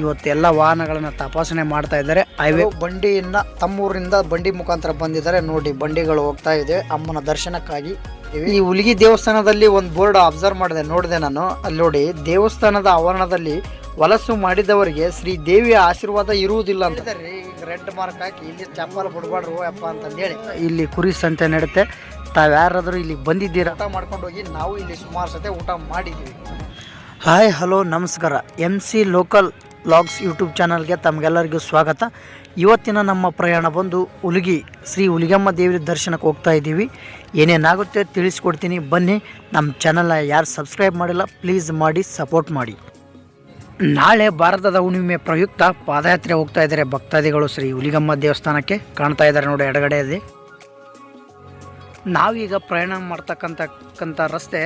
ಇವತ್ತೆಲ್ಲ ವಾಹನಗಳನ್ನ ತಪಾಸಣೆ ಮಾಡ್ತಾ ಇದ್ದಾರೆ. ಹೈವೇ ಬಂಡಿಯಿಂದ ತಮ್ಮೂರಿಂದ ಬಂಡಿ ಮುಖಾಂತರ ಬಂದಿದ್ದಾರೆ. ನೋಡಿ ಬಂಡಿಗಳು ಹೋಗ್ತಾ ಇದೆ. ಅಮ್ಮನ ದರ್ಶನಕ್ಕಾಗಿ ಈ ಹುಲಿಗಿ ದೇವಸ್ಥಾನದಲ್ಲಿ ಒಂದು ಬೋರ್ಡ್ ಅಬ್ಸರ್ವ್ ಮಾಡಿದೆ ನೋಡಿದೆ ನಾನು. ಅಲ್ಲಿ ನೋಡಿ ದೇವಸ್ಥಾನದ ಆವರಣದಲ್ಲಿ ವಲಸು ಮಾಡಿದವರಿಗೆ ಶ್ರೀ ದೇವಿಯ ಆಶೀರ್ವಾದ ಇರುವುದಿಲ್ಲ ಅಂತ. ರೆಡ್ ಮಾರ್ಕ್ ಹಾಕಿ ಇಲ್ಲಿ ಚಪ್ಪಲ್ ಬಿಡ್ಬಾರ್ದು ಅಪ್ಪ ಅಂತಂದೇಳಿ. ಇಲ್ಲಿ ಕುರಿ ಸಂತೆ ನಡುತ್ತೆ ತಾವ್ ಯಾರಾದರೂ ಇಲ್ಲಿ ಬಂದಿದ್ದೀರಾ? ಊಟ ಮಾಡ್ಕೊಂಡು ಹೋಗಿ ನಾವು ಇಲ್ಲಿ ಸುಮಾರು ಸತೆ ಊಟ ಮಾಡಿದ್ದೀವಿ ಹಾಯ್ ಹಲೋ ನಮಸ್ಕಾರ. M C local logs YouTube ಚಾನಲ್ಗೆ ತಮಗೆಲ್ಲರಿಗೂ ಸ್ವಾಗತ. ಇವತ್ತಿನ ನಮ್ಮ ಪ್ರಯಾಣ ಬಂದು ಹುಲಿಗಿ, ಶ್ರೀ ಹುಲಿಗಮ್ಮ ದೇವಿ ದರ್ಶನಕ್ಕೆ ಹೋಗ್ತಾ ಇದ್ದೀವಿ. ಏನೇನಾಗುತ್ತೆ ತಿಳಿಸ್ಕೊಡ್ತೀನಿ. ಬನ್ನಿ, ನಮ್ಮ ಚಾನಲ್ನ ಯಾರು ಸಬ್ಸ್ಕ್ರೈಬ್ ಮಾಡಿಲ್ಲ ಪ್ಲೀಸ್ ಮಾಡಿ ಸಪೋರ್ಟ್ ಮಾಡಿ. ನಾಳೆ ಭಾರತದ ಹುಣ್ಣಿಮೆ ಪ್ರಯುಕ್ತ ಪಾದಯಾತ್ರೆ ಹೋಗ್ತಾ ಇದ್ದಾರೆ ಭಕ್ತಾದಿಗಳು ಶ್ರೀ ಹುಲಿಗಮ್ಮ ದೇವಸ್ಥಾನಕ್ಕೆ. ಕಾಣ್ತಾ ಇದ್ದಾರೆ ನೋಡಿ ಎಡಗಡೆಯಲ್ಲಿ. ನಾವೀಗ ಪ್ರಯಾಣ ಮಾಡ್ತಕ್ಕಂಥಕ್ಕಂಥ ರಸ್ತೆ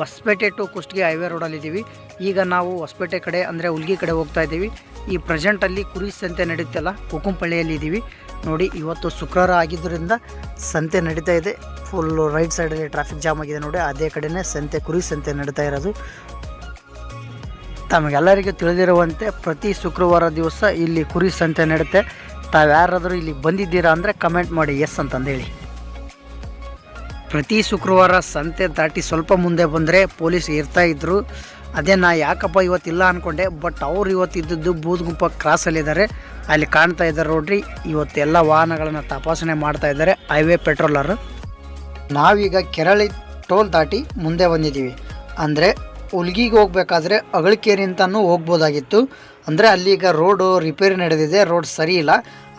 ಹೊಸಪೇಟೆ ಟು ಕುಷ್ಟಗಿ ಹೈವೇ ರೋಡಲ್ಲಿದ್ದೀವಿ ಈಗ ನಾವು ಹೊಸಪೇಟೆ ಕಡೆ, ಅಂದರೆ ಹುಲ್ಗಿ ಕಡೆ ಹೋಗ್ತಾ ಇದ್ದೀವಿ. ಈ ಪ್ರೆಸೆಂಟಲ್ಲಿ ಕುರಿ ಸಂತೆ ನಡೀತಲ್ಲ ಕುಕುಂಪಳ್ಳಿಯಲ್ಲಿ ಇದ್ದೀವಿ. ನೋಡಿ, ಇವತ್ತು ಶುಕ್ರವಾರ ಆಗಿದ್ದರಿಂದ ಸಂತೆ ನಡೀತಾ ಇದೆ. ಫುಲ್ಲು ರೈಟ್ ಸೈಡಲ್ಲಿ ಟ್ರಾಫಿಕ್ ಜಾಮ್ ಆಗಿದೆ ನೋಡಿ, ಅದೇ ಕಡೆನೇ ಸಂತೆ, ಕುರಿ ಸಂತೆ ನಡೀತಾ ಇರೋದು. ತಮಗೆಲ್ಲರಿಗೂ ತಿಳಿದಿರುವಂತೆ, ಪ್ರತಿ ಶುಕ್ರವಾರ ದಿವಸ ಇಲ್ಲಿ ಕುರಿ ಸಂತೆ ನಡುತ್ತೆ ತಾವ್ಯಾರಾದರೂ ಇಲ್ಲಿ ಬಂದಿದ್ದೀರಾ ಅಂದರೆ ಕಮೆಂಟ್ ಮಾಡಿ ಎಸ್ ಅಂತಂದೇಳಿ. ಪ್ರತಿ ಶುಕ್ರವಾರ ಸಂತೆ ದಾಟಿ ಸ್ವಲ್ಪ ಮುಂದೆ ಬಂದರೆ ಪೊಲೀಸ್ ಇರ್ತಾ ಇದ್ರು. ಅದೇ ನಾ ಯಾಕಪ್ಪ ಇವತ್ತಿಲ್ಲ ಅಂದ್ಕೊಂಡೆ ಬಟ್ ಅವ್ರು ಇವತ್ತು ಇದ್ದಿದ್ದು ಬೂದ್ಗುಂಪ ಕ್ರಾಸಲ್ಲಿದ್ದಾರೆ ಅಲ್ಲಿ ಕಾಣ್ತಾ ಇದ್ದಾರೆ ನೋಡ್ರಿ, ಇವತ್ತೆಲ್ಲ ವಾಹನಗಳನ್ನು ತಪಾಸಣೆ ಮಾಡ್ತಾ ಇದ್ದಾರೆ ಹೈವೇ ಪೆಟ್ರೋಲರು ನಾವೀಗ ಕೆರಳಿ ಟೋಲ್ ದಾಟಿ ಮುಂದೆ ಬಂದಿದ್ದೀವಿ. ಅಂದರೆ ಉಲ್ಗಿಗೆ ಹೋಗ್ಬೇಕಾದ್ರೆ ಅಗಳಕೇರಿಯಿಂದನೂ ಹೋಗ್ಬೋದಾಗಿತ್ತು. ಅಂದರೆ ಅಲ್ಲಿ ಈಗ ರೋಡು ರಿಪೇರಿ ನಡೆದಿದೆ ರೋಡ್ ಸರಿ ಇಲ್ಲ.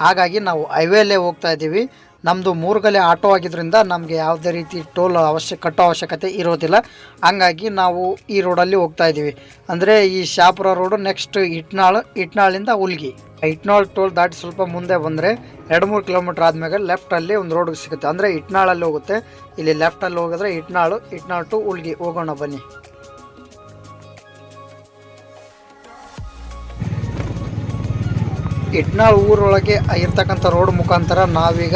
ಹಾಗಾಗಿ ನಾವು ಹೈವೇಲೇ ಹೋಗ್ತಾ ಇದ್ದೀವಿ. ನಮ್ಮದು ಮೂರುಗಲೆ ಆಟೋ ಆಗಿದ್ದರಿಂದ ನಮಗೆ ಯಾವುದೇ ರೀತಿ ಟೋಲ್ ಅವಶ್ಯ, ಕಟ್ಟೋ ಅವಶ್ಯಕತೆ ಇರೋದಿಲ್ಲ. ಹಂಗಾಗಿ ನಾವು ಈ ರೋಡಲ್ಲಿ ಹೋಗ್ತಾ ಇದ್ದೀವಿ. ಅಂದರೆ ಈ ಶಾಪುರ ರೋಡು ನೆಕ್ಸ್ಟ್ ಇಟ್ನಾಳ್, ಇಟ್ನಾಳಿಂದ ಉಲ್ಗಿ. ಇಟ್ನಾಳ್ ಟೋಲ್ ದಾಟಿ ಸ್ವಲ್ಪ ಮುಂದೆ ಬಂದರೆ ಎರಡು ಮೂರು ಕಿಲೋಮೀಟ್ರ್ ಆದಮೇಲೆ ಲೆಫ್ಟಲ್ಲಿ ಒಂದು ರೋಡ್ ಸಿಗುತ್ತೆ. ಅಂದರೆ ಇಟ್ನಾಳಲ್ಲಿ ಹೋಗುತ್ತೆ. ಇಲ್ಲಿ ಲೆಫ್ಟಲ್ಲಿ ಹೋಗಿದ್ರೆ ಇಟ್ನಾಳು, ಇಟ್ನಾಳ್ ಟು ಉಲ್ಗಿ. ಹೋಗೋಣ ಬನ್ನಿ. ಇಟ್ನಾಳ್ ಊರೊಳಗೆ ಇರ್ತಕ್ಕಂಥ ರೋಡ್ ಮುಖಾಂತರ ನಾವೀಗ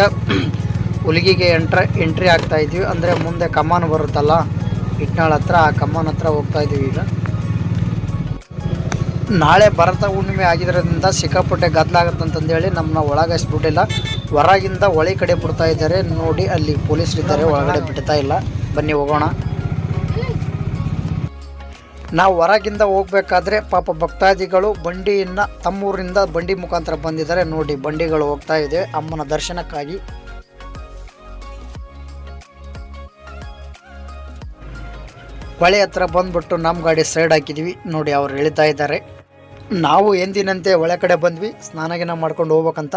ಹುಲಿಗಿಗೆ ಎಂಟ್ರ, ಎಂಟ್ರಿ ಆಗ್ತಾ ಇದ್ದೀವಿ ಅಂದರೆ ಮುಂದೆ ಕಮಾನ್ ಬರುತ್ತಲ್ಲ, ಇಟ್ನಾಳ್ ಹತ್ರ, ಆ ಕಮಾನ್ ಹತ್ರ ಹೋಗ್ತಾ ಇದ್ದೀವಿ ಈಗ. ನಾಳೆ ಭರತ ಹುಣ್ಣಿಮೆ ಆಗಿರೋದ್ರಿಂದ ಸಿಕ್ಕಾಪಟ್ಟೆ ಗದ್ದಲಾಗುತ್ತಂತಂದೇಳಿ ನಮ್ಮನ್ನ ಒಳಗಾಯಿಸ್ಬಿಟ್ಟಿಲ್ಲ ಹೊರಗಿಂದ ಒಳೆ ಕಡೆ ಬಿಡ್ತಾ ಇದ್ದಾರೆ. ನೋಡಿ ಅಲ್ಲಿ ಪೊಲೀಸರಿದ್ದಾರೆ, ಒಳಗಡೆ ಬಿಡ್ತಾ ಇಲ್ಲ. ಬನ್ನಿ ಹೋಗೋಣ. ನಾವು ಹೊರಗಿಂದ ಹೋಗ್ಬೇಕಾದ್ರೆ ಪಾಪ ಭಕ್ತಾದಿಗಳು ಬಂಡಿಯನ್ನ ತಮ್ಮೂರಿಂದ ಬಂಡಿ ಮುಖಾಂತರ ಬಂದಿದ್ದಾರೆ. ನೋಡಿ, ಬಂಡಿಗಳು ಹೋಗ್ತಾ ಇದೆ. ಅಮ್ಮನ ದರ್ಶನಕ್ಕಾಗಿ. ಹೊಳೆ ಹತ್ರ ಬಂದ್ಬಿಟ್ಟು ನಮ್ಮ ಗಾಡಿ ಸೈಡ್ ಹಾಕಿದ್ವಿ. ನೋಡಿ, ಅವ್ರು ಎಳಿತಾ ಇದ್ದಾರೆ. ನಾವು ಎಂದಿನಂತೆ ಹೊಳೆ ಕಡೆ ಬಂದ್ವಿ. ಸ್ನಾನಗಿನ ಮಾಡ್ಕೊಂಡು ಹೋಗ್ಬೇಕಂತ.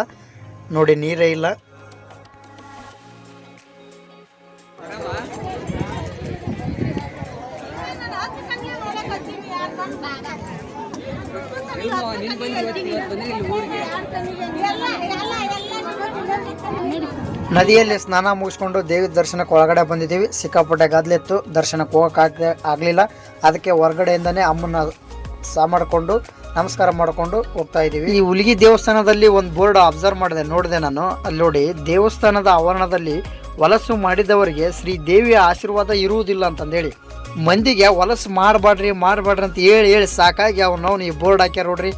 ನೋಡಿ, ನೀರೇ ಇಲ್ಲ. ನದಿಯಲ್ಲಿ ಸ್ನಾನ ಮುಗಿಸ್ಕೊಂಡು ದೇವಿ ದರ್ಶನಕ್ಕೆ ಒಳಗಡೆ ಬಂದಿದ್ದೀವಿ. ಸಿಕ್ಕಾಪಟ್ಟೆ ಗದ್ಲಿತ್ತು ದರ್ಶನಕ್ಕೆ ಹೋಗೋಕ್ಕಾಗ ಆಗಲಿಲ್ಲ. ಅದಕ್ಕೆ ಹೊರಗಡೆಯಿಂದನೇ ಅಮ್ಮನ ಸಾ ಮಾಡಿಕೊಂಡು ನಮಸ್ಕಾರ ಮಾಡಿಕೊಂಡು ಹೋಗ್ತಾ ಇದ್ದೀವಿ. ಈ ಹುಲಿಗಿ ದೇವಸ್ಥಾನದಲ್ಲಿ ಒಂದು ಬೋರ್ಡ್ ಅಬ್ಸರ್ವ್ ಮಾಡಿದೆ, ನೋಡಿದೆ ನಾನು. ಅಲ್ಲಿ ನೋಡಿ, ದೇವಸ್ಥಾನದ ಆವರಣದಲ್ಲಿ ವಲಸು ಮಾಡಿದವರಿಗೆ ಶ್ರೀ ದೇವಿಯ ಆಶೀರ್ವಾದ ಇರುವುದಿಲ್ಲ ಅಂತಂದೇಳಿ. ಮಂದಿಗೆ ವಲಸು ಮಾಡಬೇಡ್ರಿ ಮಾಡಬೇಡ್ರಿ ಅಂತ ಹೇಳಿ ಹೇಳಿ ಸಾಕಾಗಿ ಅವನವ್ನು ಈ ಬೋರ್ಡ್ ಹಾಕ್ಯಾರ ನೋಡ್ರಿ.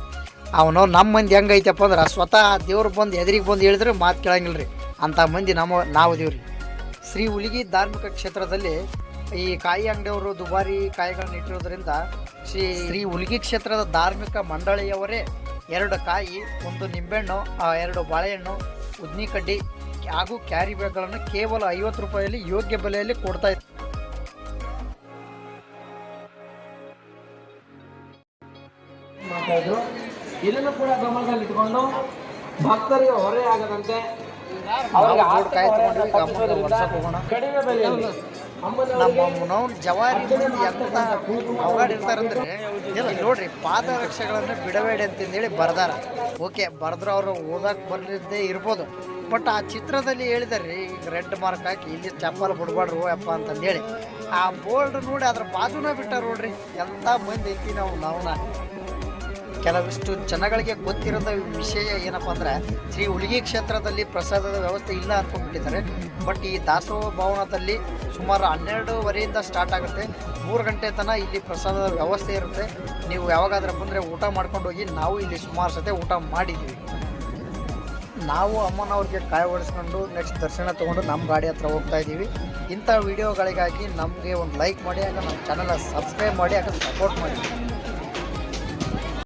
ಅವನು ನಮ್ಮ ಮಂದಿ ಹೆಂಗೈತಪ್ಪ ಅಂದ್ರೆ ಸ್ವತಃ ದೇವ್ರು ಬಂದು ಎದುರಿಗೆ ಬಂದು ಹೇಳಿದ್ರೆ ಮಾತು ಕೇಳಂಗಿಲ್ಲ ರೀ ಅಂಥ ಮಂದಿ ನಮ್ಮ, ನಾವು ದೇವ್ರಿ ಶ್ರೀ ಹುಲಿಗಿ ಧಾರ್ಮಿಕ ಕ್ಷೇತ್ರದಲ್ಲಿ ಈ ಕಾಯಿ ಅಂಗಡಿಯವರು ದುಬಾರಿ ಕಾಯಿಗಳನ್ನ ಇಟ್ಟಿರೋದ್ರಿಂದ ಶ್ರೀ ಶ್ರೀ ಹುಲಿಗಿ ಕ್ಷೇತ್ರದ ಧಾರ್ಮಿಕ ಮಂಡಳಿಯವರೇ ಎರಡು ಕಾಯಿ, ಒಂದು ನಿಂಬೆಹಣ್ಣು ಎರಡು ಬಾಳೆಹಣ್ಣು ಉದ್ನಿ ಕಡ್ಡಿ ಹಾಗೂ ಕ್ಯಾರಿ ಬ್ಯಾಗ್ಗಳನ್ನು ಕೇವಲ ಐವತ್ತು ರೂಪಾಯಿಯಲ್ಲಿ ಯೋಗ್ಯ ಬೆಲೆಯಲ್ಲಿ ಕೊಡ್ತಾ ಇತ್ತು ಇದನ್ನು ಕೂಡ ಗಮನದಲ್ಲಿ ಇಟ್ಕೊಂಡು ಭಕ್ತರಿಗೆ ಹೊರೆ ಆಗದಂತೆ ಕಡಿಮೆ ಬೆಲೆಯಲ್ಲಿ. ನಮ್ಮ ನಾವು ಜವಾರಿ ಎಂತ ಅವಗಾಡಿರ್ತಾರಂದ್ರೆ ಇಲ್ಲ ನೋಡ್ರಿ, ಪಾದರಕ್ಷೆಗಳನ್ನು ಬಿಡಬೇಡಿ ಅಂತಂದೇಳಿ ಬರ್ದಾರ. ಓಕೆ, ಬರೆದ್ರೆ ಅವರು ಓದಕ್ಕೆ ಬರ್ಲಿದ್ದೇ ಇರ್ಬೋದು. ಬಟ್ ಆ ಚಿತ್ರದಲ್ಲಿ ಹೇಳಿದಾರೆ ಈಗ ರೆಡ್ ಮಾರ್ಕ್ ಹಾಕಿ, ಇಲ್ಲಿ ಚಪ್ಪಲ್ ಬಿಡ್ಬಾಡ್ರಿ ಅಪ್ಪ ಅಂತಂದೇಳಿ. ಆ ಬೋರ್ಡ್ ನೋಡಿ ಅದ್ರ ಬಾಜುನ ಬಿಟ್ಟಾರ ನೋಡ್ರಿ ಎಂಥ ಮಂದಿ ಐತಿ ನಾವು ನಾವ್ನ. ಕೆಲವಿಷ್ಟು ಜನಗಳಿಗೆ ಗೊತ್ತಿರದ ವಿಷಯ ಏನಪ್ಪ ಅಂದರೆ, ಶ್ರೀ ಹುಲಿಗಿ ಕ್ಷೇತ್ರದಲ್ಲಿ ಪ್ರಸಾದದ ವ್ಯವಸ್ಥೆ ಇಲ್ಲ ಅಂದ್ಕೊಂಡ್ಬಿಟ್ಟಿದ್ದಾರೆ. ಬಟ್ ಈ ದಾಸೋಹ ಭವನದಲ್ಲಿ ಸುಮಾರು ಹನ್ನೆರಡುವರೆಯಿಂದ ಸ್ಟಾರ್ಟ್ ಆಗುತ್ತೆ. ಮೂರು ಗಂಟೆ ತನಕ ಇಲ್ಲಿ ಪ್ರಸಾದದ ವ್ಯವಸ್ಥೆ ಇರುತ್ತೆ. ನೀವು ಯಾವಾಗಾದ್ರೂ ಬಂದರೆ ಊಟ ಮಾಡ್ಕೊಂಡು ಹೋಗಿ ನಾವು ಇಲ್ಲಿ ಸುಮಾರು ಸತೆ ಊಟ ಮಾಡಿದ್ದೀವಿ. ನಾವು ಅಮ್ಮನವ್ರಿಗೆ ಕಾಯ ಓಡಿಸ್ಕೊಂಡು ನೆಕ್ಸ್ಟ್ ದರ್ಶನ ತೊಗೊಂಡು ನಮ್ಮ ಗಾಡಿ ಹತ್ರ ಹೋಗ್ತಾ ಇದ್ದೀವಿ. ಇಂಥ ವಿಡಿಯೋಗಳಿಗಾಗಿ ನಮಗೆ ಒಂದು ಲೈಕ್ ಮಾಡಿ ಆಗ ನಮ್ಮ ಚಾನಲ್ನ ಸಬ್ಸ್ಕ್ರೈಬ್ ಮಾಡಿ ಆಗ ಸಪೋರ್ಟ್ ಮಾಡಿ.